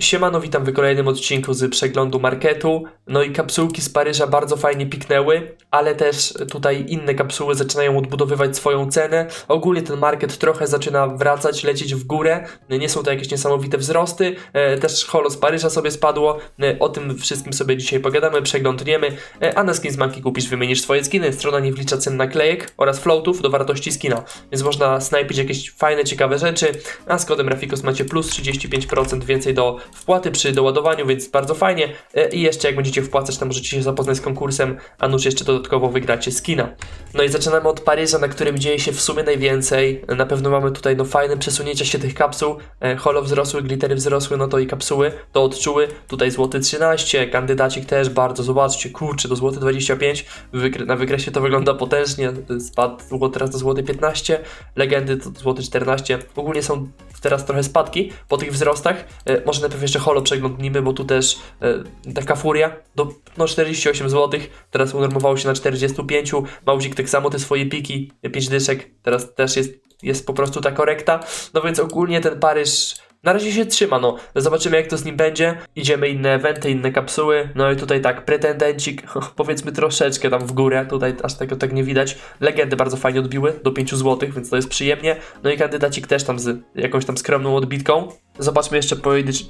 Siemano, witam w kolejnym odcinku z przeglądu marketu. No i kapsułki z Paryża bardzo fajnie piknęły, ale też tutaj inne kapsuły zaczynają odbudowywać swoją cenę. Ogólnie ten market trochę zaczyna wracać, lecieć w górę. Nie są to jakieś niesamowite wzrosty. E, Też holo z Paryża sobie spadło. E, O tym wszystkim sobie dzisiaj pogadamy, przeglądniemy. E, A na skin z Maki kupisz, wymienisz swoje skiny. Strona nie wlicza cen naklejek oraz floatów do wartości skina, więc można snajpić jakieś fajne, ciekawe rzeczy. A z kodem Rafikos macie plus 35% więcej do wpłaty przy doładowaniu, więc bardzo fajnie. E, I jeszcze jak będziecie wpłacać, to możecie się zapoznać z konkursem, a nuż jeszcze dodatkowo wygracie skina. No i zaczynamy od Paryża, na którym dzieje się w sumie najwięcej. Na pewno mamy tutaj no fajne przesunięcia się tych kapsuł. E, Holo wzrosły, glittery wzrosły, no to i kapsuły to odczuły. Tutaj złoty 13, kandydacik też bardzo, zobaczcie, kurczę, do złoty 25. Wykre- na wykresie to wygląda potężnie, spadło teraz do złoty 15, legendy to złoty 14. Ogólnie są teraz trochę spadki po tych wzrostach. E, może najpierw jeszcze holo przeglądnijmy, bo tu też e, taka furia do no, 48 zł. Teraz unormowało się na 45. Małzik tak samo te swoje piki, 5 dyszek. Teraz też jest, jest po prostu ta korekta. No więc ogólnie ten Paryż na razie się trzyma, no. Zobaczymy jak to z nim będzie. Idziemy inne eventy, inne kapsuły. No i tutaj tak, pretendencik, powiedzmy troszeczkę tam w górę. Tutaj aż tego tak nie widać. Legendy bardzo fajnie odbiły, do 5 zł, więc to jest przyjemnie. No i kandydacik też tam z jakąś tam skromną odbitką. Zobaczmy jeszcze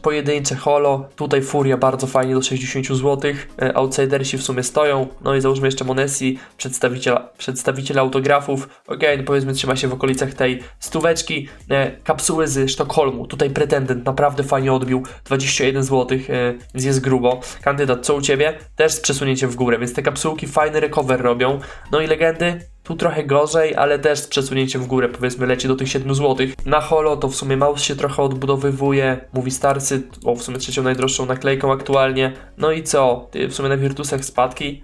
pojedyncze, holo. Tutaj Furia bardzo fajnie do 60 zł. E, Outsidersi w sumie stoją. No i załóżmy jeszcze Monesi, przedstawiciela, przedstawiciel autografów. Okej, no powiedzmy trzyma się w okolicach tej stóweczki. E, kapsuły z Sztokholmu. Tutaj pretendent naprawdę fajnie odbił. 21 zł, e, więc jest grubo. Kandydat, co u Ciebie? Też z przesunięciem w górę, więc te kapsułki fajny recover robią. No i legendy? Tu trochę gorzej, ale też z przesunięciem w górę, powiedzmy leci do tych 7 zł. Na holo to w sumie mouse się trochę odbudowywuje, mówi Starsy, o w sumie trzecią najdroższą naklejką aktualnie. No i co? W sumie na Virtusach spadki,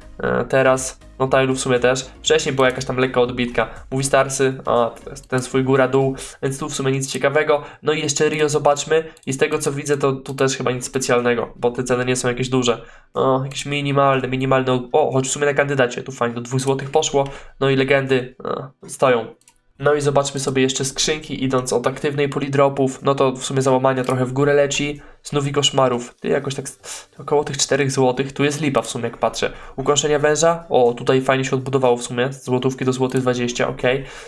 teraz no Tailu w sumie też. Wcześniej była jakaś tam lekka odbitka. Mówi Starsy, a ten swój góra-dół, więc tu w sumie nic ciekawego. No i jeszcze Rio zobaczmy i z tego co widzę to tu też chyba nic specjalnego, bo te ceny nie są jakieś duże. O, jakieś minimalne, minimalne, o choć w sumie na kandydacie, tu fajnie do 2 zł poszło. No i legendy a, stoją. No i zobaczmy sobie jeszcze skrzynki, idąc od aktywnej puli dropów, no to w sumie załamania trochę w górę leci. Znów i koszmarów, ty jakoś tak około tych 4 zł, tu jest lipa w sumie jak patrzę. Ukąszenia węża, o tutaj fajnie się odbudowało w sumie, złotówki do złotych 20, ok.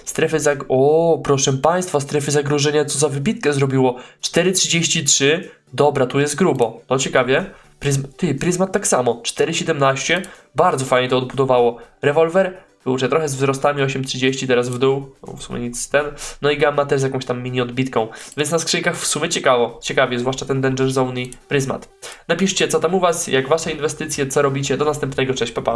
Strefy zag... o proszę państwa, strefy zagrożenia co za wybitkę zrobiło, 4,33, dobra tu jest grubo, no ciekawie. Pryzm... Ty, Pryzmat tak samo, 4,17, bardzo fajnie to odbudowało. Rewolwer, Kurczę, trochę z wzrostami 8,30 teraz w dół, no w sumie nic ten. No i Gamma też z jakąś tam mini odbitką. Więc na skrzynkach w sumie ciekawo, ciekawie, zwłaszcza ten Danger Zone i Prismat. Napiszcie co tam u was, jak wasze inwestycje, co robicie. Do następnego, cześć, papa.